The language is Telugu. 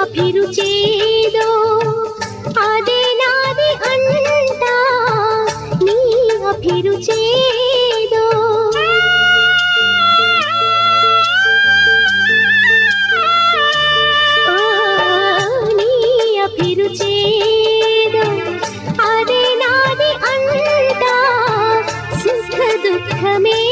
అభిరుచేదో అదే నాది అంట నీ అభిరుచే सुखमे